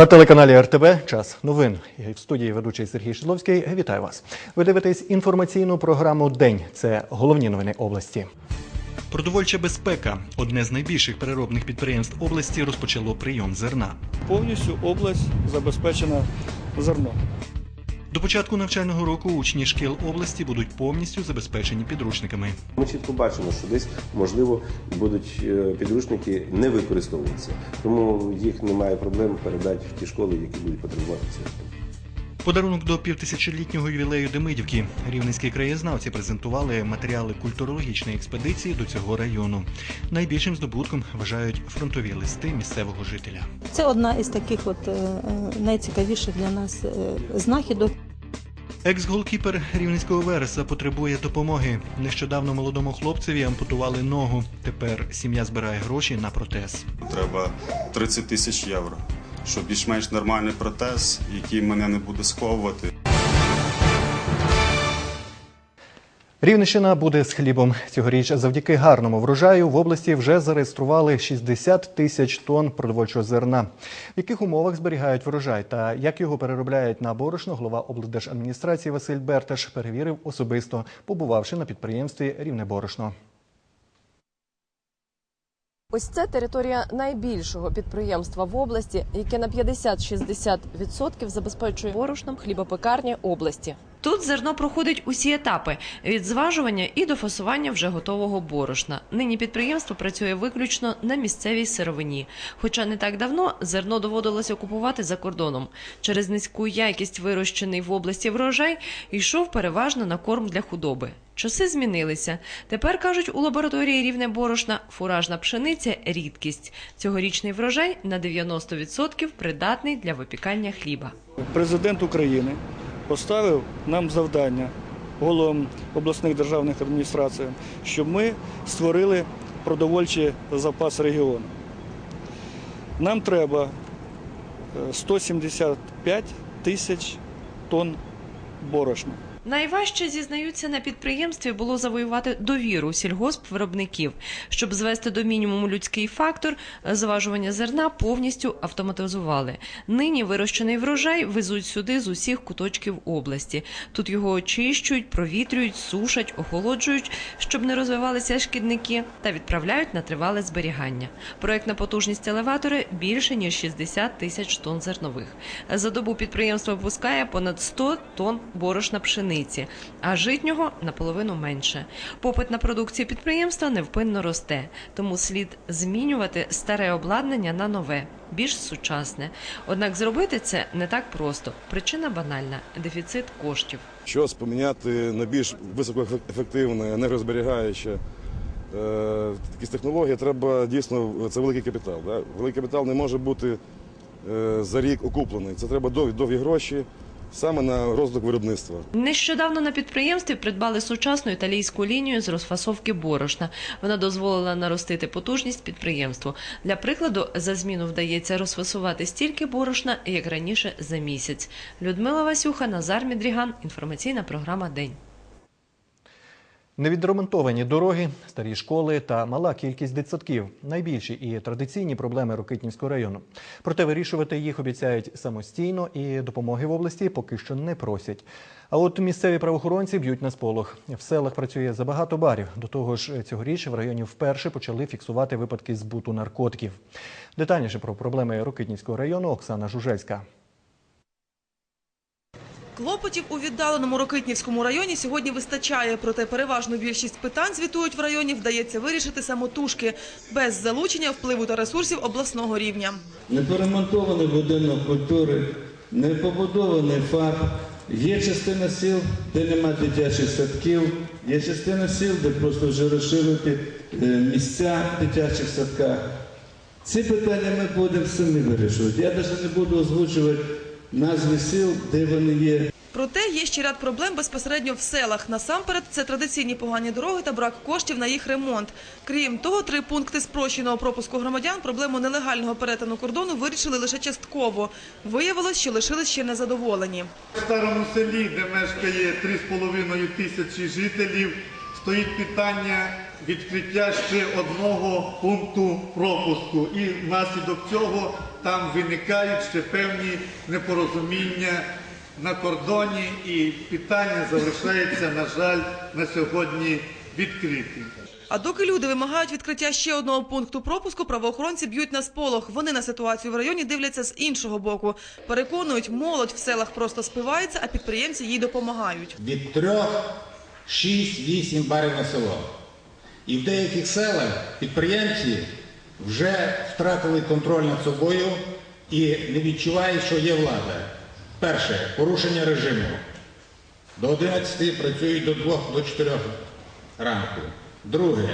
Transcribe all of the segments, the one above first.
На телеканалі РТБ час новин. В студії ведучий Сергій Шидловський. Вітаю вас. Ви дивитесь інформаційну програму День. Це головні новини області. Продовольча безпека. Одне з найбільших переробних підприємств області розпочало прийом зерна. повністю область забезпечена зерном. До початку навчального року учні шкіл області будуть повністю забезпечені підручниками. Ми чітко бачимо, що десь можливо будуть е, підручники не використовуватися, тому їх немає проблем передати в ті школи, які будуть потребувати цього. Подарунок до півтисячолітнього ювілею Демидівки. Рівненські краєзнавці презентували матеріали культурологічної експедиції до цього району. Найбільшим здобутком вважають фронтові листи місцевого жителя. Це одна із таких от е, е, найцікавіших для нас е, знахідок. Екс-голкіпер рівненського вереса потребує допомоги. Нещодавно молодому хлопцеві ампутували ногу. Тепер сім'я збирає гроші на протез. Треба 30 тисяч євро, щоб більш-менш нормальний протез, який мене не буде сковувати. Рівненщина буде з хлібом. Цьогоріч завдяки гарному врожаю в області вже зареєстрували 60 тисяч тонн продовольчого зерна. В яких умовах зберігають врожай та як його переробляють на борошно, голова облдержадміністрації Василь Берташ перевірив особисто, побувавши на підприємстві Рівне борошно. Ось це територія найбільшого підприємства в області, яке на 50-60% забезпечує борошном хлібопекарні області. Тут зерно проходить усі етапи від зважування і до фасування вже готового борошна. Нині підприємство працює виключно на місцевій сировині. Хоча не так давно зерно доводилося купувати за кордоном. Через низьку якість вирощений в області врожай йшов переважно на корм для худоби. Часи змінилися. Тепер кажуть у лабораторії рівне борошна фуражна пшениця рідкість. Цьогорічний врожай на 90% придатний для випікання хліба. Президент України поставив нам завдання головам обласних державних адміністрацій, щоб ми створили продовольчий запас регіону. Нам треба е, 175 тисяч тонн борошна. Найважче зізнаються на підприємстві було завоювати довіру сільгоспвиробників, щоб звести до мінімуму людський фактор. Зважування зерна повністю автоматизували. Нині вирощений врожай везуть сюди з усіх куточків області. Тут його очищують, провітрюють, сушать, охолоджують, щоб не розвивалися шкідники, та відправляють на тривале зберігання. Проектна потужність елеватори більше ніж 60 тисяч тонн зернових. За добу підприємство випускає понад 100 тонн борошна пшениці, а житнього наполовину менше. Попит на продукцію підприємства невпинно росте, тому слід змінювати старе обладнання на нове, більш сучасне. Однак зробити це не так просто. Причина банальна дефіцит коштів. щось поміняти на більш високоефективне, енергозберігаюче. е, Якісь технології треба дійсно це великий капітал. Да? Великий капітал не може бути е, за рік окуплений. Це треба довгі, довгі гроші саме на розвиток виробництва. Нещодавно на підприємстві придбали сучасну італійську лінію з розфасовки борошна. Вона дозволила наростити потужність підприємству. Для прикладу, за зміну вдається розфасувати стільки борошна, як раніше за місяць. Людмила Васюха, Назар Мідріган. Інформаційна програма День. Невідремонтовані дороги, старі школи та мала кількість дитсадків найбільші і традиційні проблеми Рокитнівського району. Проте вирішувати їх обіцяють самостійно і допомоги в області поки що не просять. А от місцеві правоохоронці б'ють на сполох. В селах працює забагато барів. До того ж, цьогоріч в районі вперше почали фіксувати випадки збуту наркотиків. Детальніше про проблеми Рокитнівського району Оксана Жужельська. Клопотів у віддаленому Рокитнівському районі сьогодні вистачає, проте переважну більшість питань, звітують в районі, вдається вирішити самотужки, без залучення впливу та ресурсів обласного рівня. не поремонтований будинок культури, не побудований ФАП. Є частина сіл, де нема дитячих садків, є частина сіл, де просто вже розширити е, місця в дитячих садках. Ці питання ми будемо самі вирішувати. Я навіть не буду озвучувати назви сіл, де вони є. Проте є ще ряд проблем безпосередньо в селах. Насамперед, це традиційні погані дороги та брак коштів на їх ремонт. Крім того, три пункти спрощеного пропуску громадян проблему нелегального перетину кордону вирішили лише частково. Виявилось, що лишились ще незадоволені. В старому селі, де мешкає 3,5 тисячі жителів, стоїть питання відкриття ще одного пункту пропуску. І внаслідок цього там виникають ще певні непорозуміння на кордоні, і питання залишається, на жаль, на сьогодні відкритим. А доки люди вимагають відкриття ще одного пункту пропуску, правоохоронці б'ють на сполох. Вони на ситуацію в районі дивляться з іншого боку. Переконують, молодь в селах просто спивається, а підприємці їй допомагають. від 3, 6, 8 барів на село. І в деяких селах підприємці вже втратили контроль над собою і не відчувають, що є влада. Перше порушення режиму. До 11 працюють до 2 до 4 ранку. Друге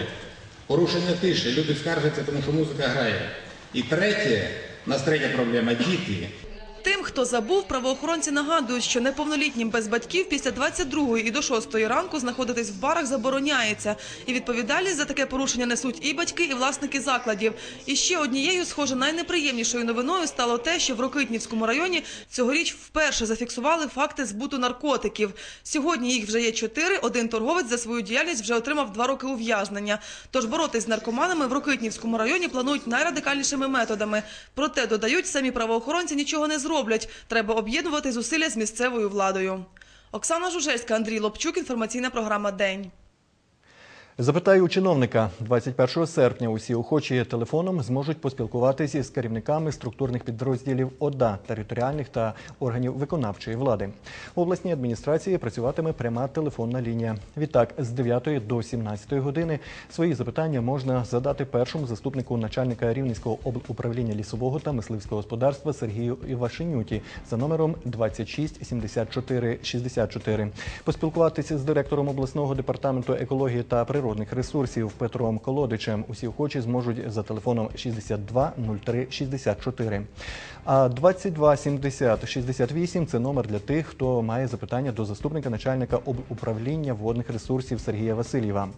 порушення тиші. Люди скаржаться, тому що музика грає. І третє, у проблема діти. Тим, хто забув, правоохоронці нагадують, що неповнолітнім без батьків після 22 і до 6 ранку знаходитись в барах забороняється. І відповідальність за таке порушення несуть і батьки, і власники закладів. І ще однією, схоже, найнеприємнішою новиною стало те, що в Рокитнівському районі цьогоріч вперше зафіксували факти збуту наркотиків. Сьогодні їх вже є чотири. Один торговець за свою діяльність вже отримав два роки ув'язнення. Тож боротись з наркоманами в Рокитнівському районі планують найрадикальнішими методами. Проте додають, самі правоохоронці нічого не зроблять. Треба об'єднувати зусилля з місцевою владою. Оксана Жужельська, Андрій Лобчук. Інформаційна програма День. Запитаю у чиновника 21 серпня. Усі охочі телефоном зможуть поспілкуватися з керівниками структурних підрозділів ОДА, територіальних та органів виконавчої влади. В обласній адміністрації працюватиме пряма телефонна лінія. Відтак, з 9 до 17 години свої запитання можна задати першому заступнику начальника Рівненського облуправління лісового та мисливського господарства Сергію Івашенюті за номером 26 74 64. Поспілкуватися з директором обласного департаменту екології та природних ресурсів Петром Колодичем. Усі охочі зможуть за телефоном 62 03 64. А 22 70 68 – це номер для тих, хто має запитання до заступника начальника облуправління водних ресурсів Сергія Васильєва.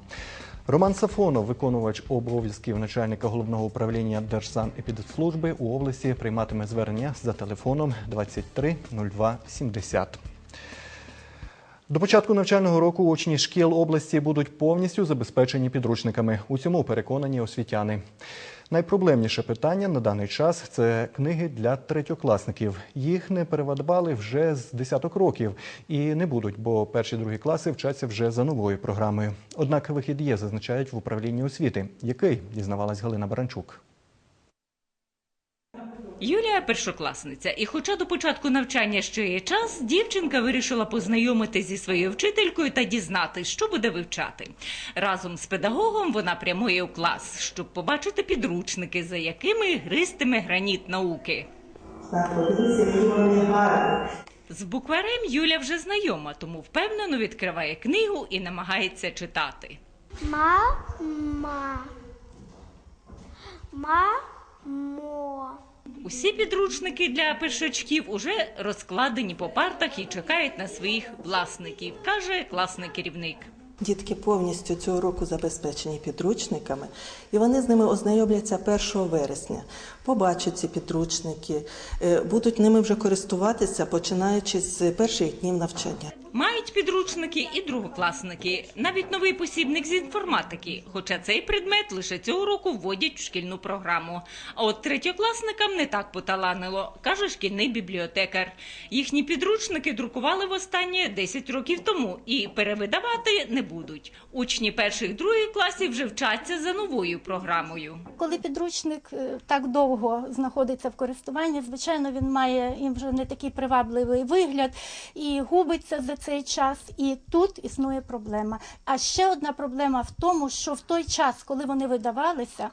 Роман Сафонов, виконувач обов'язків начальника головного управління Держсанепідслужби у області, прийматиме звернення за телефоном 23 02 70. До початку навчального року учні шкіл області будуть повністю забезпечені підручниками. У цьому переконані освітяни. Найпроблемніше питання на даний час це книги для третьокласників. Їх не перевадбали вже з десяток років і не будуть, бо перші другі класи вчаться вже за новою програмою. Однак вихід є, зазначають в управлінні освіти. Який дізнавалась Галина Баранчук. Юлія першокласниця, і хоча до початку навчання ще є час, дівчинка вирішила познайомитись зі своєю вчителькою та дізнатись, що буде вивчати. Разом з педагогом вона прямує у клас, щоб побачити підручники, за якими гристиме граніт науки. З букварем Юля вже знайома, тому впевнено відкриває книгу і намагається читати. Мама. Мамо. Усі підручники для першачків уже розкладені по партах і чекають на своїх власників, каже класний керівник. Дітки повністю цього року забезпечені підручниками, і вони з ними ознайомляться 1 вересня. Побачать ці підручники, е, будуть ними вже користуватися, починаючи з перших днів навчання. Мають підручники і другокласники, навіть новий посібник з інформатики. Хоча цей предмет лише цього року вводять в шкільну програму. А от третьокласникам не так поталанило, каже шкільний бібліотекар. Їхні підручники друкували востаннє 10 років тому і перевидавати не будуть. Учні перших других класів вже вчаться за новою програмою. Коли підручник е, так довго знаходиться в користуванні, звичайно, він має і вже не такий привабливий вигляд і губиться за цей час. І тут існує проблема. А ще одна проблема в тому, що в той час, коли вони видавалися,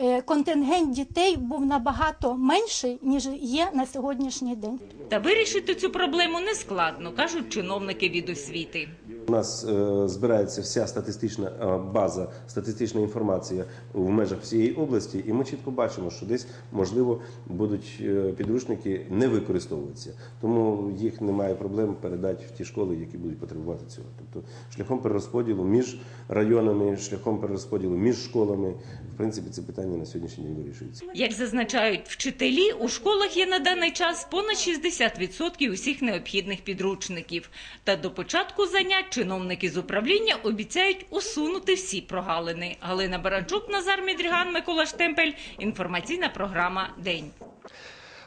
е, контингент дітей був набагато менший, ніж є на сьогоднішній день. Та вирішити цю проблему не складно, кажуть чиновники від освіти. У нас е, збирається вся статистична е, база, статистична інформація в межах всієї області, і ми чітко бачимо, що десь можливо будуть е, підручники не використовуватися. Тому їх немає проблем передати в ті школи, які будуть потребувати цього. Тобто шляхом перерозподілу між районами, шляхом перерозподілу між школами. В принципі, це питання на сьогоднішній день вирішується. Як зазначають вчителі, у школах є на даний час понад 60% усіх необхідних підручників. Та до початку занять чиновники з управління обіцяють усунути всі прогалини. Галина Баранчук, Назар Мідріган, Микола Штемпель. Інформаційна програма День.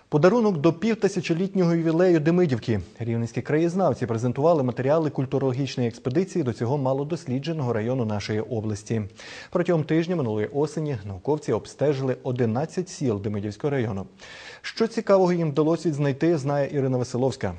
Подарунок до півтисячолітнього ювілею Демидівки. Рівненські краєзнавці презентували матеріали культурологічної експедиції до цього малодослідженого району нашої області. Протягом тижня минулої осені науковці обстежили 11 сіл Демидівського району. Що цікавого їм вдалося відзнайти, знає Ірина Василовська.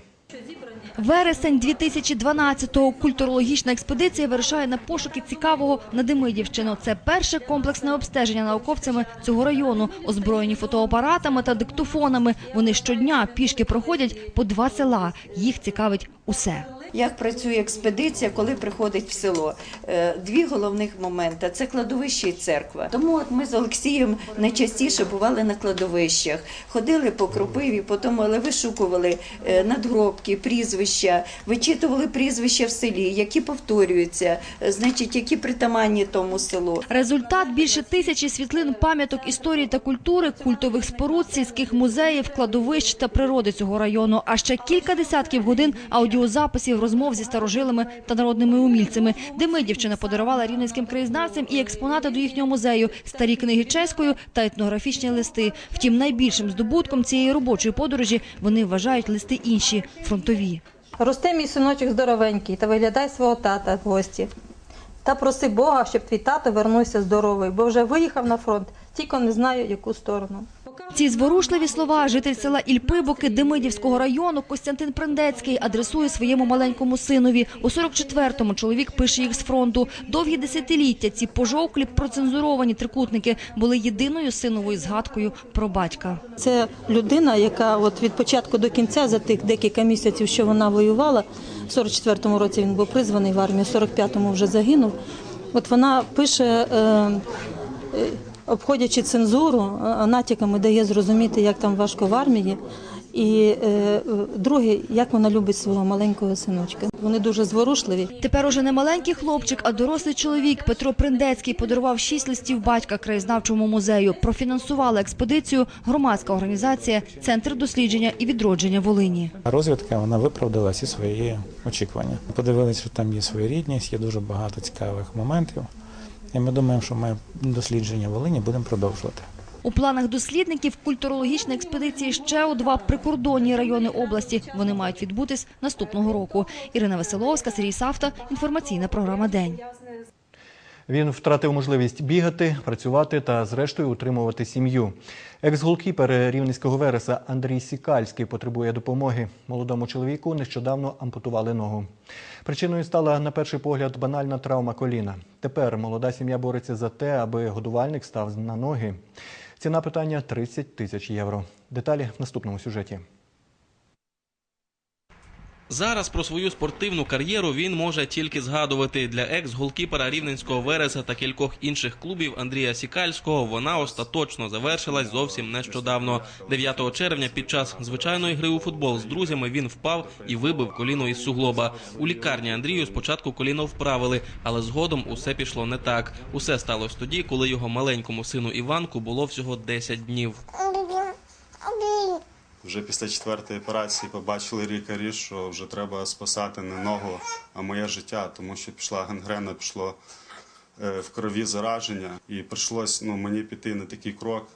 Вересень 2012-го культурологічна експедиція вирушає на пошуки цікавого на Демидівщину. Це перше комплексне обстеження науковцями цього району, озброєні фотоапаратами та диктофонами. Вони щодня пішки проходять по два села. Їх цікавить усе. Як працює експедиція, коли приходить в село? Е, Дві головних моменти це кладовище і церква. Тому от ми з Олексієм найчастіше бували на кладовищах, ходили по кропиві, потім але вишукували е, надгробки, прізвища, вичитували прізвища в селі, які повторюються, е, значить, які притаманні тому селу. Результат більше тисячі світлин пам'яток історії та культури, культових споруд, сільських музеїв, кладовищ та природи цього району. А ще кілька десятків годин аудіозаписів розмов зі старожилами та народними умільцями. Демидівщина подарувала рівненським краєзнавцям і експонати до їхнього музею, старі книги чеською та етнографічні листи. Втім, найбільшим здобутком цієї робочої подорожі вони вважають листи інші фронтові. Рости мій синочок здоровенький та виглядай свого тата в гості. Та проси Бога, щоб твій тато вернувся здоровий, бо вже виїхав на фронт, тільки не знаю, яку сторону. Ці зворушливі слова житель села Ільпибоки Демидівського району Костянтин Приндецький адресує своєму маленькому синові. У 44-му чоловік пише їх з фронту. Довгі десятиліття ці пожовклі процензуровані трикутники були єдиною синовою згадкою про батька. Це людина, яка от від початку до кінця за тих декілька місяців, що вона воювала, в 44-му році він був призваний в армію, в 45-му вже загинув. От вона пише, е, е, обходячи цензуру, е, натяками дає зрозуміти, як там важко в армії. І е, е, друге, як вона любить свого маленького синочка. Вони дуже зворушливі. Тепер уже не маленький хлопчик, а дорослий чоловік Петро Приндецький подарував шість листів батька краєзнавчому музею. Профінансувала експедицію громадська організація Центр дослідження і відродження Волині. Розвідка вона виправдала всі свої очікування. Подивилися, що там є своєрідність, є дуже багато цікавих моментів. І ми думаємо, що ми дослідження Волині будемо продовжувати. У планах дослідників культурологічна експедиції ще у два прикордонні райони області. Вони мають відбутись наступного року. Ірина Веселовська, Сергій Савта. Інформаційна програма День. Він втратив можливість бігати, працювати та, зрештою, утримувати сім'ю. Екс-голкіпер рівненського вереса Андрій Сікальський потребує допомоги. Молодому чоловіку нещодавно ампутували ногу. Причиною стала, на перший погляд, банальна травма коліна. Тепер молода сім'я бореться за те, аби годувальник став на ноги. Ціна питання 30 тисяч євро. Деталі в наступному сюжеті. Зараз про свою спортивну кар'єру він може тільки згадувати для екс-голкіпера рівненського вереса та кількох інших клубів Андрія Сікальського. Вона остаточно завершилась зовсім нещодавно. 9 червня під час звичайної гри у футбол з друзями він впав і вибив коліно із суглоба. У лікарні Андрію спочатку коліно вправили, але згодом усе пішло не так. Усе сталося тоді, коли його маленькому сину Іванку було всього 10 днів. Вже після четвертої операції побачили лікарі, що вже треба спасати не ногу, а моє життя, тому що пішла гангрена, пішло е, в крові зараження, і прийшлось ну, мені піти на такий крок,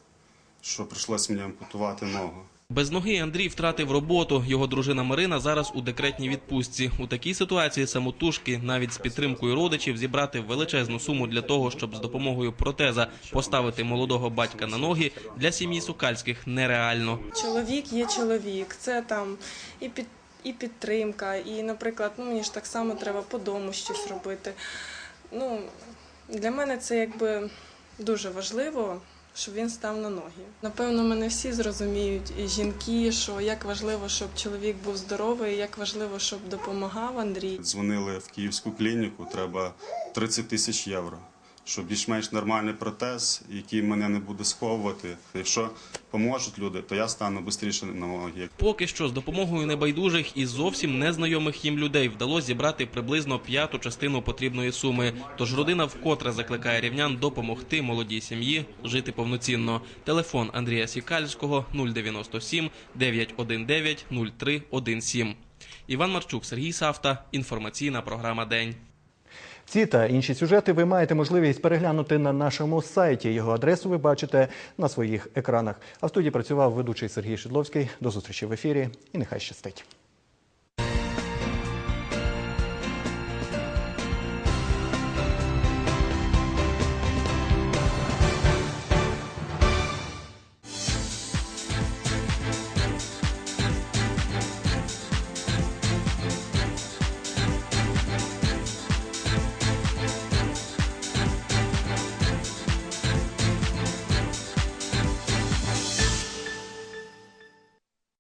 що прийшлось мені ампутувати ногу. Без ноги Андрій втратив роботу. Його дружина Марина зараз у декретній відпустці. У такій ситуації самотужки, навіть з підтримкою родичів, зібрати величезну суму для того, щоб з допомогою протеза поставити молодого батька на ноги для сім'ї Сукальських нереально. Чоловік є чоловік, це там і під і підтримка, і, наприклад, ну мені ж так само треба по дому щось робити. Ну для мене це якби дуже важливо. Щоб він став на ноги. Напевно, мене всі зрозуміють, і жінки, що як важливо, щоб чоловік був здоровий, як важливо, щоб допомагав Андрій. Дзвонили в київську клініку, треба 30 тисяч євро, щоб більш-менш нормальний протез, який мене не буде сковувати. Якщо поможуть люди, то я стану швидше на ноги. Поки що з допомогою небайдужих і зовсім незнайомих їм людей вдалося зібрати приблизно п'яту частину потрібної суми. Тож родина вкотре закликає рівнян допомогти молодій сім'ї жити повноцінно. Телефон Андрія Сікальського 097 919 0317. Іван Марчук, Сергій Савта. Інформаційна програма День. Ці та інші сюжети ви маєте можливість переглянути на нашому сайті. Його адресу ви бачите на своїх екранах. А в студії працював ведучий Сергій Шидловський. До зустрічі в ефірі і нехай щастить.